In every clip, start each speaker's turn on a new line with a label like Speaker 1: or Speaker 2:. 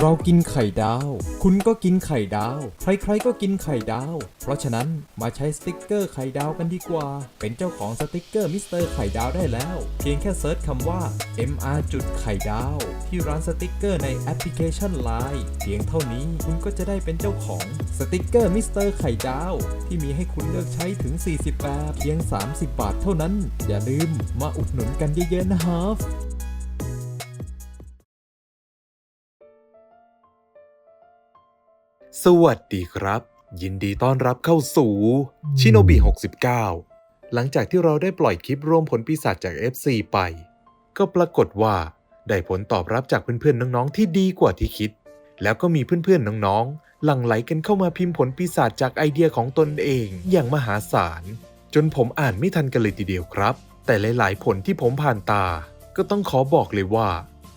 Speaker 1: เรากินไข่ดาว คุณก็กินไข่ดาว ใครๆก็กินไข่ดาว เพราะฉะนั้นมาใช้สติกเกอร์ไข่ดาวกันดีกว่า เป็นเจ้าของสติกเกอร์มิสเตอร์ไข่ดาวได้แล้ว เพียงแค่เซิร์ชคำว่า mr จุดไข่ดาว ที่ร้านสติกเกอร์ในแอปพลิเคชัน Line เพียงเท่านี้คุณก็จะได้เป็นเจ้าของสติกเกอร์มิสเตอร์ไข่ดาว ที่มีให้คุณเลือกใช้ถึง 40แบบเพียง 30 บาทเท่านั้น อย่าลืมมาอุดหนุนกันเยอะๆนะครั
Speaker 2: สวัสดีครับ ยินดีต้อนรับเข้าสู่ชิโนบิ69 หลังจากที่เราได้ปล่อยคลิปรวมผลปีศาจจาก FC ไป ก็ปรากฏว่าได้ผลตอบรับจากเพื่อนๆน้องๆที่ดีกว่าที่คิด แล้วก็มีเพื่อนๆน้องๆหลั่งไหลกันเข้ามาพิมพ์ผลปีศาจจากไอเดียของตนเองอย่างมหาศาล จนผมอ่านไม่ทันกันเลยทีเดียวครับ แต่หลายๆ ผลที่ผมผ่านตา ก็ต้องขอบอกเลยว่า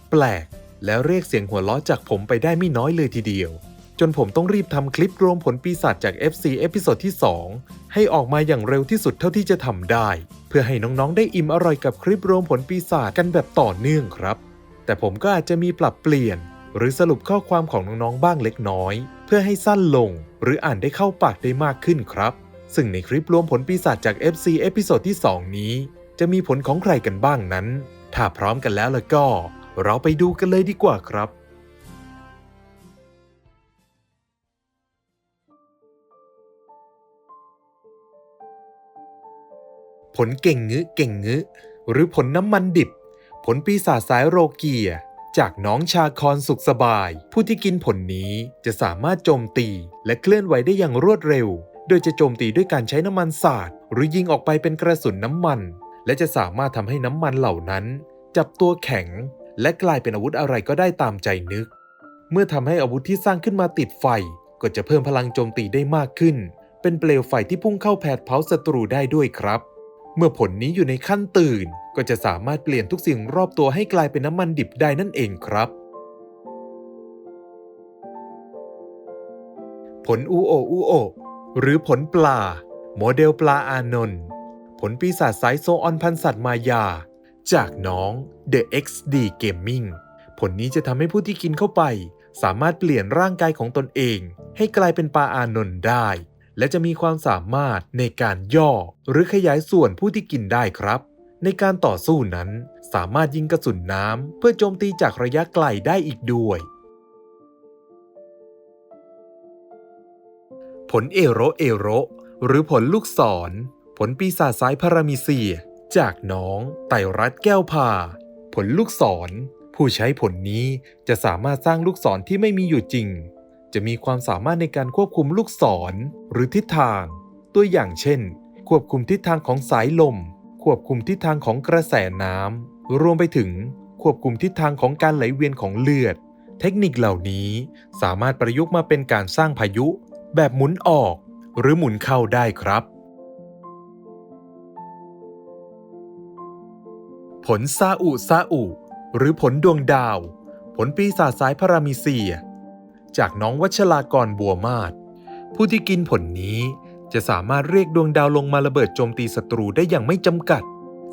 Speaker 2: แปลก และเรียกเสียงหัวเราะจากผมไปได้ไม่น้อยเลยทีเดียว จนผมต้องรีบทำคลิปรวมผลปีศาจจาก FC เอพิโซดที่ 2 ให้ออกมาอย่างเร็วที่สุดเท่าที่จะทำได้ เพื่อให้น้องๆได้อิ่มอร่อยกับคลิปรวมผลปีศาจกันแบบต่อเนื่องครับ แต่ผมก็อาจจะมีปรับเปลี่ยน หรือสรุปข้อความของน้องๆบ้างเล็กน้อย เพื่อให้สั้นลง หรืออ่านได้เข้าปากได้มากขึ้นครับ ซึ่งในคลิปรวมผลปีศาจจาก FC เอพิโซดที่ 2 นี้ จะมีผลของใครกันบ้างนั้น ถ้าพร้อมกันแล้วแล้วก็ เราไปดูกันเลยดีกว่าครับ ผลเก่งงึเก่งงึ หรือผลน้ำมันดิบ ผลปีศาจสายโรเกีย จากน้องชาคอนสุขสบาย ผู้ที่กินผลนี้จะสามารถโจมตีและเคลื่อนไหวได้อย่างรวดเร็ว โดยจะโจมตีด้วยการใช้น้ำมันสาดหรือยิงออกไปเป็นกระสุนน้ำมัน และจะสามารถทำให้น้ำมันเหล่านั้น จับตัวแข็ง และกลายเป็นอาวุธอะไรก็ได้ตามใจนึก เมื่อทำให้อาวุธที่สร้างขึ้นมาติดไฟก็จะเพิ่มพลังโจมตีได้มากขึ้น เป็นเปลวไฟที่พุ่งเข้าแผดเผาศัตรูได้ด้วยครับ เมื่อผลนี้อยู่ในขั้นตื่น ก็จะสามารถเปลี่ยนทุกสิ่งรอบตัวให้กลายเป็นน้ำมันดิบได้นั่นเองครับ ผลอูโออูโอหรือผลปลา โมเดลปลาอานนท์ผลปีศาจสายโซออนพันสัตว์มายา จากน้อง The XD Gaming ผลนี้จะทำให้ผู้ที่กินเข้าไป สามารถเปลี่ยนร่างกายของตนเอง ให้กลายเป็นปลาอานนท์ได้ และจะมีความสามารถในการย่อหรือขยายส่วนผู้ที่กินได้ครับ ในการต่อสู้นั้นสามารถยิงกระสุนน้ำเพื่อโจมตีจากระยะไกลได้อีกด้วย ผลเอโรเอโรหรือผลลูกศร ผลปีศาจสายพารามิเซีย จากน้อง ไตรัตแก้วพา ผลลูกศร ผู้ใช้ผลนี้จะสามารถสร้างลูกศรที่ไม่มีอยู่จริง จะมีความสามารถในการควบคุมลูกศร หรือทิศทาง ตัวอย่างเช่น ควบคุมทิศทางของสายลม ควบคุมทิศทางของกระแสน้ำรวมไปถึงควบคุมทิศทางของการไหลเวียนของเลือด เทคนิคเหล่านี้สามารถประยุกต์มาเป็นการสร้างพายุ แบบหมุนออก หรือหมุนเข้าได้ครับ ผลซาอุซาอุ หรือผลดวงดาว ผลปีศาจสายพารามิเซีย จากน้องวัชรากรบัวมาศผู้ที่กินผลนี้จะสามารถเรียกดวงดาวลงมาระเบิดโจมตีศัตรูได้อย่างไม่จำกัด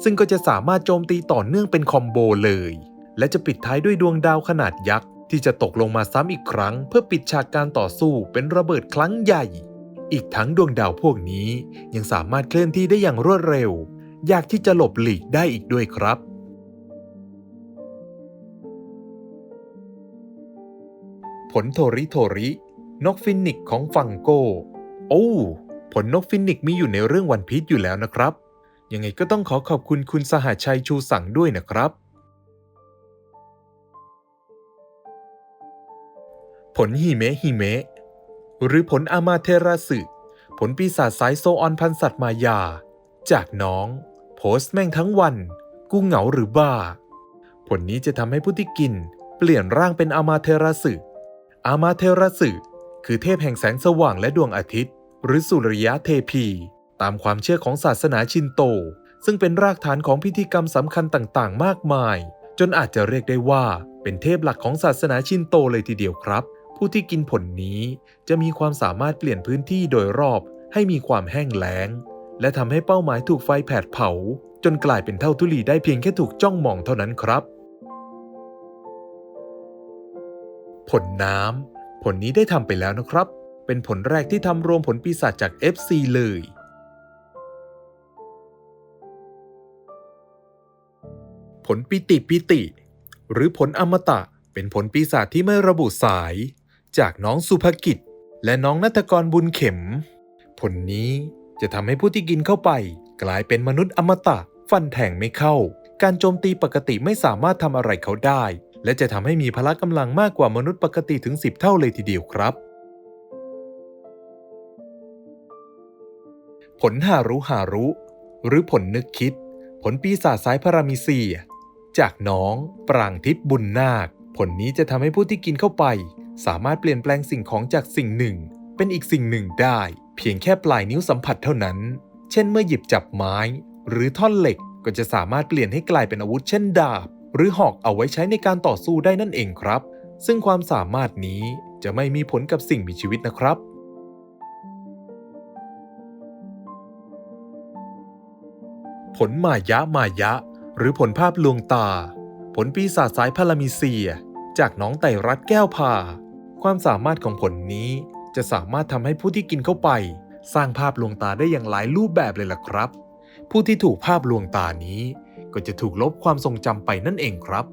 Speaker 2: ซึ่งก็จะสามารถโจมตีต่อเนื่องเป็นคอมโบเลย และจะปิดท้ายด้วยดวงดาวขนาดยักษ์ที่จะตกลงมาซ้ำอีกครั้ง เพื่อปิดฉากการต่อสู้เป็นระเบิดครั้งใหญ่ อีกทั้งดวงดาวพวกนี้ยังสามารถเคลื่อนที่ได้อย่างรวดเร็ว ยากที่จะหลบหลีกได้อีกด้วยครับ ผลโทริโทริ นกฟินิกของฟังโก โอ้ ผลนกฟินิกมีอยู่ในเรื่องวันพีชอยู่แล้วนะครับ ยังไงก็ต้องขอขอบคุณคุณสหชัยชูสั่งด้วยนะครับ ผลฮิเมะฮิเมะหรือผลอามาเทราสึ ผลปีศาจสายโซออนพันสัตว์มายา จากน้อง โพสต์แม่งทั้งวัน กูเหงาหรือบ้า ผลนี้จะทำให้ผู้ที่กิน เปลี่ยนร่างเป็นอามาเทราสึ อามาเทราสึคือเทพแห่งแสงสว่างและดวงอาทิตย์ หรือสุริยะเทพี ตามความเชื่อของศาสนาชินโต ซึ่งเป็นรากฐานของพิธีกรรมสำคัญต่างๆ มากมาย จนอาจจะเรียกได้ว่าเป็นเทพหลักของศาสนาชินโตเลยทีเดียวครับ ผู้ที่กินผลนี้จะมีความสามารถเปลี่ยนพื้นที่โดยรอบให้มีความแห้งแล้ง และทำให้เป้าหมายถูกไฟแผดเผา จนกลายเป็นเท่าทุลีได้เพียงแค่ถูกจ้องมองเท่านั้นครับ ผลน้ำ ผลนี้ได้ทำไปแล้วนะครับ เป็นผลแรกที่ทำรวมผลปีศาจจาก FC เลย ผลปิติปิติ หรือผลอมตะ เป็นผลปีศาจที่ไม่ระบุสาย จากน้องสุภกิจ และน้องนัทกรบุญเข็ม ผลนี้จะทำให้ผู้ที่กินเข้าไป กลายเป็นมนุษย์อมตะ ฟันแทงไม่เข้า การโจมตีปกติไม่สามารถทำอะไรเขาได้ และจะทำให้มีพละกำลังมากกว่ามนุษย์ปกติถึง 10 เท่าเลยทีเดียวครับ ผลหารุหารุหรือผลนึกคิด ผลปีศาจสายพารามิเซีย จากน้อง ปรางทิพย์บุญนาค ผลนี้จะทำให้ผู้ที่กินเข้าไป สามารถเปลี่ยนแปลงสิ่งของจากสิ่งหนึ่ง เป็นอีกสิ่งหนึ่งได้ เพียงแค่ปลายนิ้วสัมผัสเท่านั้น เช่นเมื่อหยิบจับไม้ หรือท่อนเหล็กก็จะสามารถเปลี่ยนให้กลายเป็นอาวุธเช่นดาบ หรือหอกเอาไว้ใช้ในการต่อสู้ได้นั่นเองครับ ซึ่งความสามารถนี้จะไม่มีผลกับสิ่งมีชีวิตนะครับ ผลมายะมายะ หรือผลภาพลวงตา ผลปีศาจสายพารามิเซีย จากน้องไตรรัตแก้วพาความสามารถของผลนี้จะสามารถทำให้ผู้ที่กินเข้าไป สร้างภาพลวงตาได้อย่างหลายรูปแบบเลยล่ะครับ ผู้ที่ถูกภาพลวงตานี้ ก็จะถูกลบความทรงจำไปนั่นเองครับ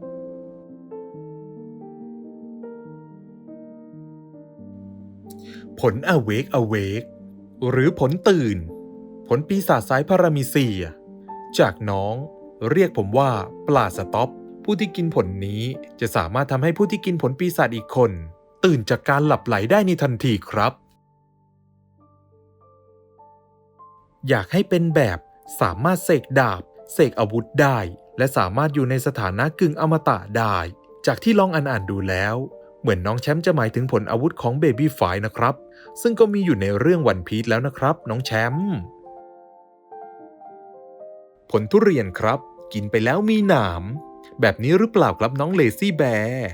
Speaker 2: ผล awake awake หรือผลตื่น ผลปีศาจสายพารามิเซีย จากน้องเรียกผมว่าปลาสต็อป ผู้ที่กินผลนี้จะสามารถทำให้ผู้ที่กินผลปีศาจอีกคน ตื่นจากการหลับไหลได้ในทันทีครับ อยากให้เป็นแบบสามารถเสกดาบ เสกอาวุธได้ และสามารถอยู่ในสถานะกึ่งอมตะได้ จากที่ลองอ่านๆดูแล้ว เหมือนน้องแชมป์จะหมายถึงผลอาวุธของเบบี้ไฟนะครับ ซึ่งก็มีอยู่ในเรื่องวันพีชแล้วนะครับ น้องแชมป์ผลทุเรียนครับ กินไปแล้วมีหนาม แบบนี้หรือเปล่าครับน้องเลซี่แบร์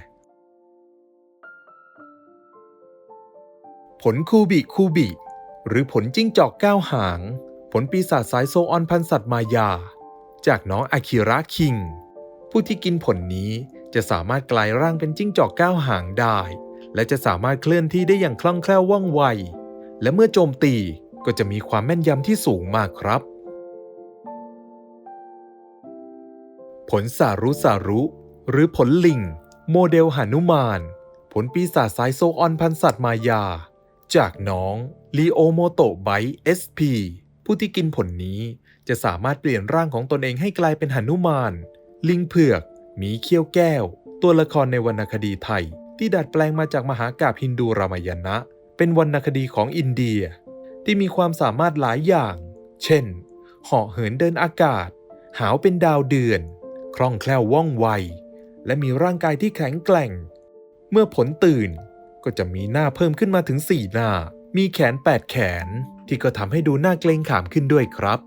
Speaker 2: ผลคูบิคูบิ หรือผลจิ้งจอกก้าวหาง ผลปีศาจสายโซออนพันสัตว์มายา จากน้องอาคิระคิง ผู้ที่กินผลนี้จะสามารถกลายร่างเป็นจิ้งจอกก้าวหางได้ และจะสามารถเคลื่อนที่ได้อย่างคล่องแคล่วว่องไว และเมื่อโจมตีก็จะมีความแม่นยำที่สูงมากครับ ผลสารุสารุ หรือผลลิง โมเดลหานุมาน ผลปีศาจสายโซออนพันสัตว์มายา จากน้องลีโอโมโตไบเอสพีผู้ที่กินผลนี้ จะสามารถเปลี่ยนร่างของตนเองให้กลายเป็นหนุมาน ลิงเผือกหมีเขี้ยวแก้ว ตัวละครในวรรณคดีไทย ที่ดัดแปลงมาจากมหากาพย์ฮินดูรามายณะ เป็นวรรณคดีของอินเดีย ที่มีความสามารถหลายอย่าง เช่นเหาะเหินเดินอากาศ หาวเป็นดาวเดือน คล่องแคล่วว่องไว และมีร่างกายที่แข็งแกร่ง เมื่อผลตื่นก็จะมีหน้าเพิ่มขึ้นมาถึง4หน้า มีแขน 8 แขน ที่ก็ทำให้ดูน่าเกรงขามขึ้นด้วยครับ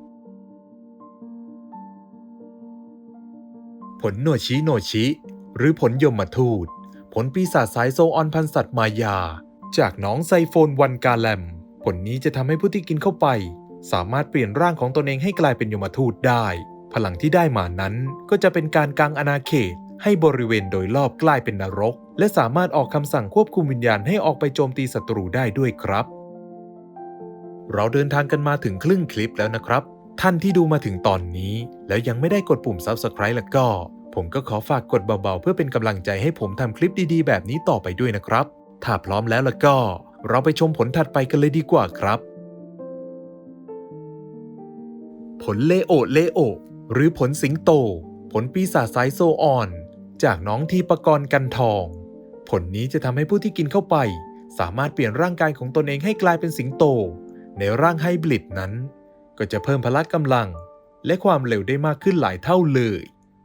Speaker 2: ผลโนชิโนชิ หรือผลยมทูต ผลปีศาจสายโซออนพันสัตว์มายา จากน้องไซโฟนวันกาแลม ผลนี้จะทำให้ผู้ที่กินเข้าไป สามารถเปลี่ยนร่างของตนเองให้กลายเป็นยมทูตได้ พลังที่ได้มานั้นก็จะเป็นการกางอาณาเขต ให้บริเวณโดยรอบกลายเป็นนรก และสามารถออกคำสั่งควบคุมวิญญาณให้ออกไปโจมตีศัตรูได้ด้วยครับ เราเดินทางกันมาถึงครึ่งคลิปแล้วนะครับท่านที่ดูมาถึงตอนนี้แล้วยังไม่ได้กดปุ่ม Subscribe แล้วก็ ผมก็ขอฝากกดเบาๆ เพื่อเป็นกำลังใจให้ผมทำคลิปดีๆ แบบนี้ต่อไปด้วยนะครับ ถ้าพร้อมแล้วล้วก็ เราไปชมผลถัดไปกันเลยดีกว่าครับ ผลเลโอเลโอ หรือผลสิงโต ผลปีศาจสายโซออน จากน้องทีปกรณ์กันทอง ผลนี้จะทำให้ผู้ที่กินเข้าไป สามารถเปลี่ยนร่างกายของตนเองให้กลายเป็นสิงโต ในร่างไฮบริดนั้น ก็จะเพิ่มพละกำลัง และความเร็วได้มากขึ้นหลายเท่าเลย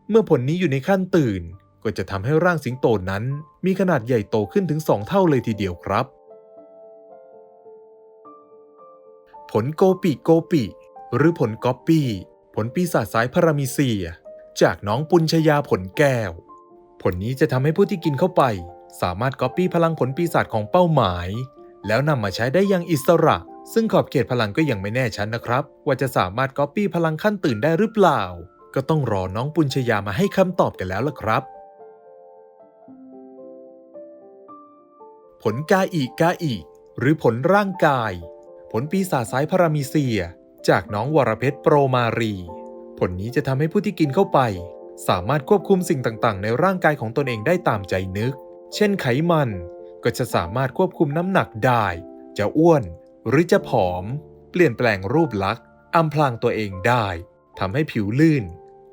Speaker 2: เมื่อผลนี้อยู่ในขั้นตื่น ก็จะทำให้ร่างสิงโตนั้น มีขนาดใหญ่โตขึ้นถึง2เท่าเลยทีเดียวครับ ผลโกปิโกปิ หรือผลก๊อปปี้ผลปีศาจสายพารามิเซีย จากน้องปุญชยาผลแก้ว ผลนี้จะทำให้ผู้ที่กินเข้าไป สามารถก๊อปปี้พลังผลปีศาจของเป้าหมาย แล้วนำมาใช้ได้อย่างอิสระ ซึ่งขอบเขตพลังก็ยังไม่แน่ชัดนะครับ ว่าจะสามารถก๊อปปี้พลังขั้นตื่นได้หรือเปล่า ก็ต้องรอน้องปุญชยามาให้คำตอบกันแล้วล่ะครับ ผลกาอิกาอิหรือผลร่างกาย ผลปีศาจสายพารามิเซีย จากน้องวรเพชรโปรมารี ผลนี้จะทำให้ผู้ที่กินเข้าไป สามารถควบคุมสิ่งต่างๆ ในร่างกายของตนเองได้ตามใจนึก เช่นไขมัน ก็จะสามารถควบคุมน้ำหนักได้ จะอ้วน หรือจะผอม เปลี่ยนแปลงรูปลักษณ์อำพรางตัวเองได้ทำให้ผิวลื่น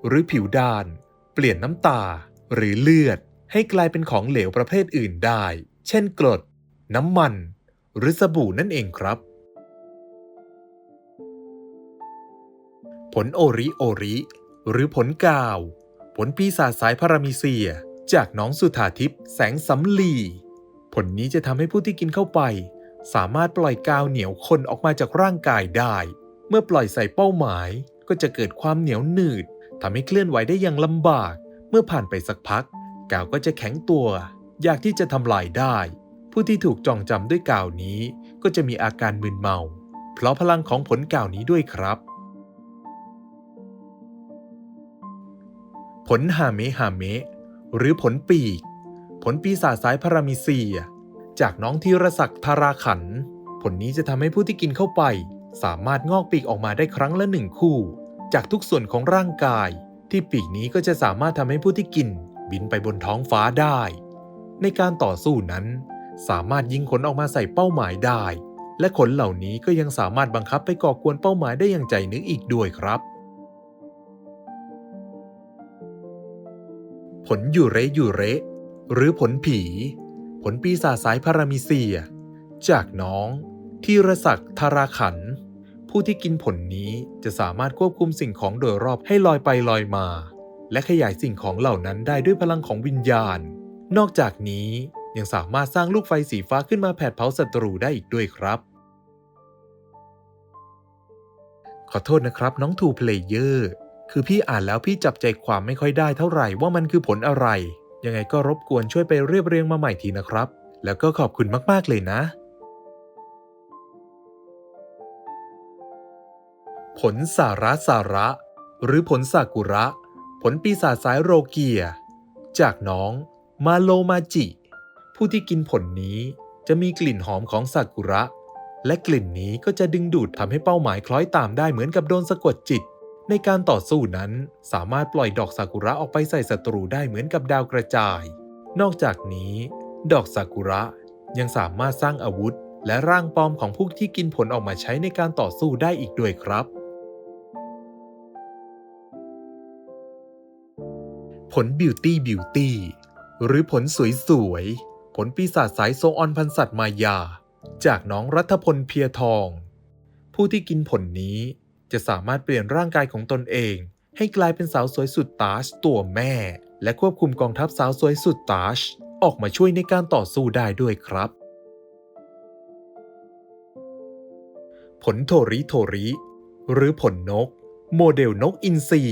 Speaker 2: หรือผิวด้าน เปลี่ยนน้ำตา หรือเลือด ให้กลายเป็นของเหลวประเภทอื่นได้ เช่นกรด น้ำมัน หรือสบู่นั่นเองครับ ผลโอริโอริ หรือผลกาว ผลปีศาจสายพารามิเซีย จากน้องสุธาทิพย์แสงสำลี ผลนี้จะทำให้ผู้ที่กินเข้าไป สามารถปล่อยกาวเหนียวคนออกมาจากร่างกายได้ เมื่อปล่อยใส่เป้าหมายก็จะเกิดความเหนียวหนืด ทำให้เคลื่อนไหวได้อย่างลำบาก เมื่อผ่านไปสักพัก กาวก็จะแข็งตัว อยากที่จะทำลายได้ ผู้ที่ถูกจองจำด้วยกาวนี้ ก็จะมีอาการมึนเมา เพราะพลังของผลกาวนี้ด้วยครับ ผลฮาเมฮาเมหรือผลปีก ผลปีศาจสายพารามิเซีย จากน้องธีรศักดิ์ธาราขัน ผลนี้จะทำให้ผู้ที่กินเข้าไป สามารถงอกปีกออกมาได้ครั้งละหนึ่งคู่ จากทุกส่วนของร่างกาย ที่ปีกนี้ก็จะสามารถทำให้ผู้ที่กินบินไปบนท้องฟ้าได้ ในการต่อสู้นั้น สามารถยิงขนออกมาใส่เป้าหมายได้ และขนเหล่านี้ก็ยังสามารถบังคับไปก่อกวนเป้าหมายได้อย่างใจนึกอีกด้วยครับ ผลยูเรยูเรหรือผลผี ผลปีศาจสายพารามิเซีย จากน้อง ทีรศักดิ์ธาราขันธ์ ผู้ที่กินผลนี้จะสามารถควบคุมสิ่งของโดยรอบให้ลอยไปลอยมา และขยายสิ่งของเหล่านั้นได้ด้วยพลังของวิญญาณ นอกจากนี้ยังสามารถสร้างลูกไฟสีฟ้าขึ้นมาแผดเผาศัตรูได้อีกด้วยครับ ขอโทษนะครับน้องทูเพลเยอร์คือพี่อ่านแล้วพี่จับใจความไม่ค่อยได้เท่าไหร่ว่ามันคือผลอะไร ยังไงก็รบกวนช่วยไปเรียบเรียงมาใหม่ทีนะครับ แล้วก็ขอบคุณมากๆเลยนะ ผลสาระสาระ หรือผลซากุระ ผลปีศาจสายโรเกีย จากน้องมาโลมาจิ ผู้ที่กินผลนี้จะมีกลิ่นหอมของซากุระ และกลิ่นนี้ก็จะดึงดูดทำให้เป้าหมายคล้อยตามได้เหมือนกับโดนสะกดจิต ในการต่อสู้นั้นสามารถปล่อยดอกซากุระออกไปใส่ศัตรูได้เหมือนกับดาวกระจาย นอกจากนี้ ดอกซากุระยังสามารถสร้างอาวุธ และร่างปลอมของผู้ที่กินผลออกมาใช้ในการต่อสู้ได้อีกด้วยครับ ผลบิวตี้บิวตี้หรือผลสวยๆผลปีศาจสายโซออนพันสัตว์มายา จากน้องรัฐพลเพียทอง ผู้ที่กินผลนี้จะสามารถเปลี่ยนร่างกายของตนเอง ให้กลายเป็นสาวสวยสุดตาชตัวแม่ และควบคุมกองทัพสาวสวยสุดตาชออกมาช่วยในการต่อสู้ได้ด้วยครับ ผลโทริโทริ หรือผลนก โมเดลนกอินทรี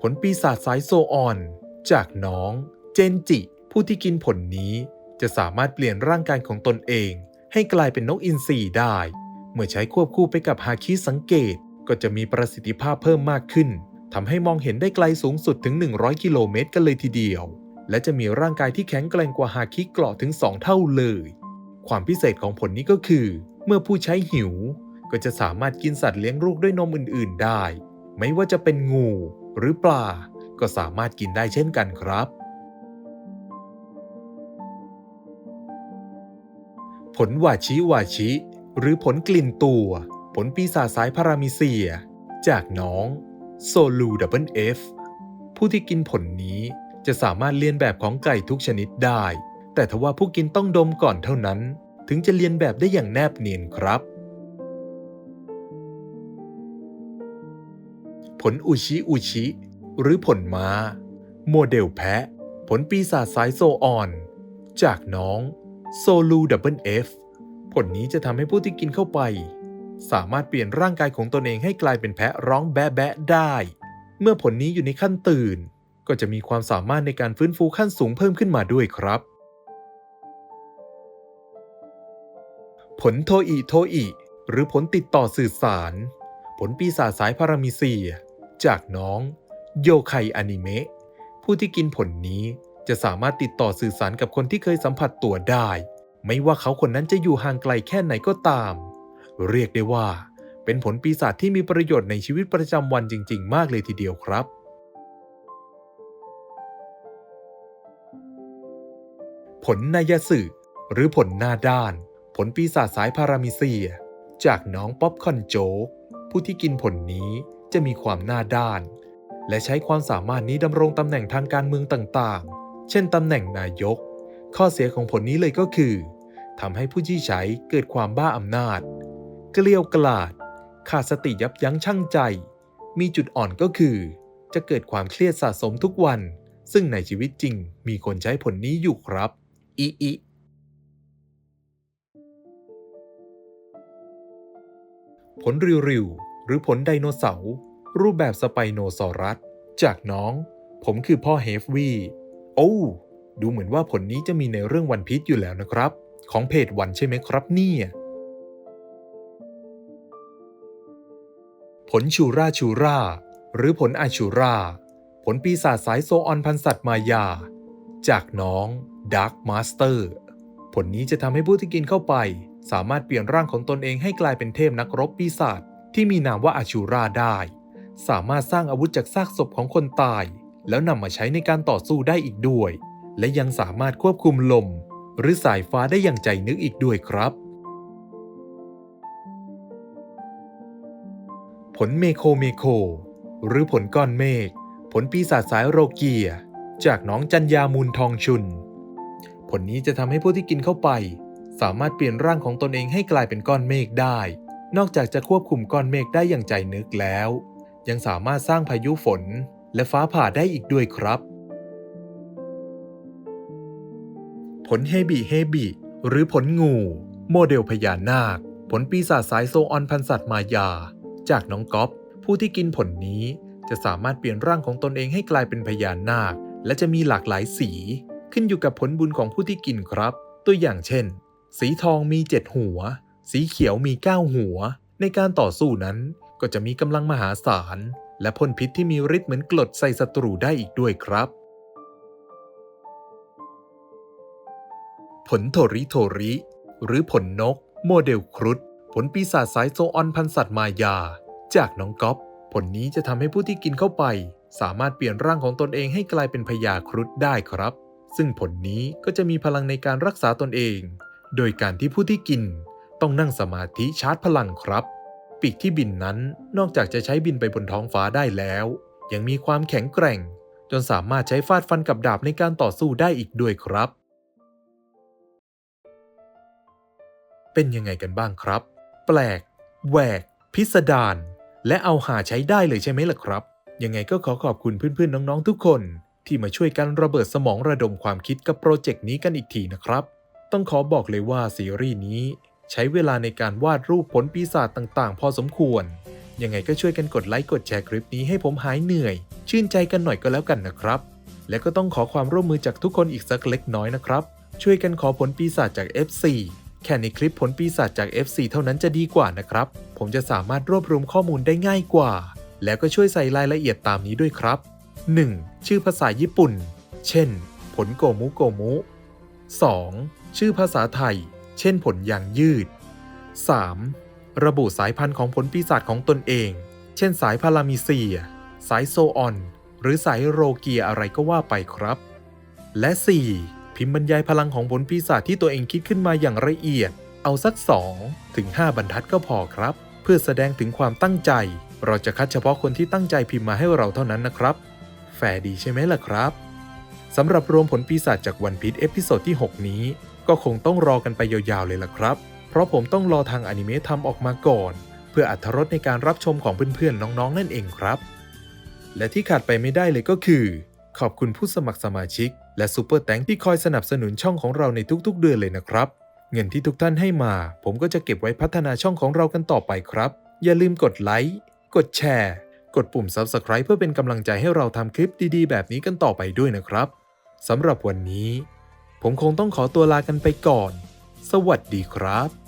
Speaker 2: ผลปีศาจสายโซออน จากน้องเจนจิ ผู้ที่กินผลนี้ จะสามารถเปลี่ยนร่างกายของตนเอง ให้กลายเป็นนกอินทรีได้ เมื่อใช้ควบคู่ไปกับฮาคิสังเกต ก็จะมีประสิทธิภาพเพิ่มมากขึ้นทำให้มองเห็นได้ไกลสูงสุดถึง 100 กิโลเมตรกันเลยทีเดียว และจะมีร่างกายที่แข็งแกร่งกว่าฮาคิเกราะถึง 2 เท่าเลย ความพิเศษของผลนี้ก็คือ เมื่อผู้ใช้หิว ก็จะสามารถกินสัตว์เลี้ยงลูกด้วยนมอื่น ๆ ได้ ไม่ว่าจะเป็นงูหรือปลา ก็สามารถกินได้เช่นกันครับผลวาชิวาชิ หรือผลกลิ่นตัว ผลปีศาจสายพารามิเซีย จากน้อง โซลูดับเบิลเอฟผู้ที่กินผลนี้จะสามารถเลียนแบบของไก่ทุกชนิดได้ แต่ทว่าผู้กินต้องดมก่อนเท่านั้น ถึงจะเลียนแบบได้อย่างแนบเนียนครับ ผลอุชิอุชิ หรือผลม้า โมเดลแพะ ผลปีศาจสายโซออน จากน้องโซลูดับเบิลเอฟผลนี้จะทำให้ผู้ที่กินเข้าไป สามารถเปลี่ยนร่างกายของตนเองให้กลายเป็นแพะร้องแบะแบะได้ เมื่อผลนี้อยู่ในขั้นตื่น ก็จะมีความสามารถในการฟื้นฟูขั้นสูงเพิ่มขึ้นมาด้วยครับ ผลโทอิโทอิหรือผลติดต่อสื่อสาร ผลปีศาจสายพารามิเซีย จากน้อง โยไคอนิเมะผู้ที่กินผลนี้จะสามารถติดต่อสื่อสารกับคนที่เคยสัมผัสตัวได้ ไม่ว่าเขาคนนั้นจะอยู่ห่างไกลแค่ไหนก็ตาม เรียกได้ว่า เป็นผลปีศาจที่มีประโยชน์ในชีวิตประจำวันจริง ๆ มากเลยทีเดียวครับ ผลนายสึหรือผลหน้าด้าน ผลปีศาจสายพารามิเซีย จากน้องป๊อปคอนโจ๊กผู้ที่กินผลนี้จะมีความหน้าด้าน และใช้ความสามารถนี้ดำรงตำแหน่งทางการเมืองต่างๆ เช่นตำแหน่งนายก ข้อเสียของผลนี้เลยก็คือทำให้ผู้ที่ใช้เกิดความบ้าอำนาจ เกลียวกลาด ขาดสติยับยั้งชั่งใจ มีจุดอ่อนก็คือ จะเกิดความเครียดสะสมทุกวัน ซึ่งในชีวิตจริงมีคนใช้ผลนี้อยู่ครับอีอีผลริวๆหรือผลไดโนเสาร์ รูปแบบสไปโนซอรัส จากน้อง ผมคือพ่อเฮฟวีโอ้ดูเหมือนว่าผลนี้จะมีในเรื่องวันพีชอยู่แล้วนะครับ ของเพจวันใช่ไหมครับเนี่ยผลชูราชูรา หรือผลอาชูรา ผลปีศาจสายโซออนพันสัตว์มายา จากน้องดาร์ m มาสเตอร์ผลนี้จะทำให้ผู้ที่กินเข้าไป สามารถเปลี่ยนร่างของตนเองให้กลายเป็นเทพนักรบปีศาจที่มีนามว่าอาชูราได้ สามารถสร้างอาวุธจากซากศพของคนตาย แล้วนำมาใช้ในการต่อสู้ได้อีกด้วย และยังสามารถควบคุมลม หรือสายฟ้าได้อย่างใจนึกอีกด้วยครับ ผลเมโคเมโค หรือผลก้อนเมฆผลปีศาจสายโรเกีย จากน้องจันยามูลทองชุน ผลนี้จะทำให้ผู้ที่กินเข้าไป สามารถเปลี่ยนร่างของตนเองให้กลายเป็นก้อนเมฆได้ นอกจากจะควบคุมก้อนเมฆได้อย่างใจนึกแล้ว ยังสามารถสร้างพายุฝนและฟ้าผ่าได้อีกด้วยครับ ผลเฮบิเฮบิหรือผลงู โมเดลพญานาค ผลปีศาจสายโซออนพันสัตว์มายา จากน้องก๊อฟผู้ที่กินผลนี้จะสามารถเปลี่ยนร่างของตนเองให้กลายเป็นพญานาค และจะมีหลากหลายสี ขึ้นอยู่กับผลบุญของผู้ที่กินครับ ตัวอย่างเช่น สีทองมีเจ็ดหัว สีเขียวมีเก้าหัว ในการต่อสู้นั้น ก็จะมีกำลังมหาศาล และพ่นพิษที่มีฤทธิ์เหมือนกรดใส่ศัตรูได้อีกด้วยครับ ผลโทริโทริ หรือผลนก โมเดลครุฑผลปีศาจสายโซออนพันสัตว์มายา จากน้องก๊อฟผลนี้จะทำให้ผู้ที่กินเข้าไป สามารถเปลี่ยนร่างของตนเองให้กลายเป็นพญาครุฑได้ครับ ซึ่งผลนี้ก็จะมีพลังในการรักษาตนเอง โดยการที่ผู้ที่กิน ต้องนั่งสมาธิชาร์จพลังครับ ปีกที่บินนั้นนอกจากจะใช้บินไปบนท้องฟ้าได้แล้ว ยังมีความแข็งแกร่ง จนสามารถใช้ฟาดฟันกับดาบในการต่อสู้ได้อีกด้วยครับ เป็นยังไงกันบ้างครับ แปลก แหวก พิสดารและเอาหาใช้ได้เลยใช่ไหมล่ะครับ ยังไงก็ขอขอบคุณเพื่อนๆน้องๆทุกคน ที่มาช่วยกันระเบิดสมองระดมความคิดกับโปรเจกต์นี้กันอีกทีนะครับ ต้องขอบอกเลยว่าซีรีส์นี้ ใช้เวลาในการวาดรูปผลปีศาจต่างๆ พอสมควร ยังไงก็ช่วยกันกดไลค์กดแชร์คลิปนี้ให้ผมหายเหนื่อย ชื่นใจกันหน่อยก็แล้วกันนะครับ และก็ต้องขอความร่วมมือจากทุกคนอีกสักเล็กน้อยนะครับ ช่วยกันขอผลปีศาจจาก FC แค่ในคลิปผลปีศาจจาก FC เท่านั้นจะดีกว่านะครับ ผมจะสามารถรวบรวมข้อมูลได้ง่ายกว่า แล้วก็ช่วยใส่รายละเอียดตามนี้ด้วยครับ 1. ชื่อภาษาญี่ปุ่น เช่น ผลโกมุโกมุ 2. ชื่อภาษาไทย เช่นผลยางยืด 3. ระบุสายพันธุ์ของผลปีศาจของตนเอง เช่นสายพารามิเซีย สายโซออน หรือสายโรเกียอะไรก็ว่าไปครับ และ 4. พิมพ์บรรยายพลังของผลปีศาจที่ตัวเองคิดขึ้นมาอย่างละเอียด เอาสัก 2 ถึง 5 บรรทัดก็พอครับ เพื่อแสดงถึงความตั้งใจ เราจะคัดเฉพาะคนที่ตั้งใจพิมพ์มาให้เราเท่านั้นนะครับ แฟดีใช่ไหมล่ะครับสำหรับรวมผลปีศาจจากวันพีชเอพิโซดที่ 6 นี้ ก็คงต้องรอกันไปยาวๆเลยล่ะครับ เพราะผมต้องรอทางอนิเมะทำออกมาก่อน เพื่ออัธรสในการรับชมของเพื่อนๆน้องๆ นั่นเองครับ และที่ขาดไปไม่ได้เลยก็คือ ขอบคุณผู้สมัครสมาชิก และซูเปอร์แตงที่คอยสนับสนุนช่องของเราในทุกๆ เดือนเลยนะครับ เงินที่ทุกท่านให้มา ผมก็จะเก็บไว้พัฒนาช่องของเรากันต่อไปครับ อย่าลืมกดไลค์กดแชร์กดปุ่ม Subscribe เพื่อเป็นกำลังใจให้เราทำคลิปดีๆ แบบนี้กันต่อไปด้วยนะครับสำหรับวันนี้ ผมคงต้องขอตัวลากันไปก่อน สวัสดีครับ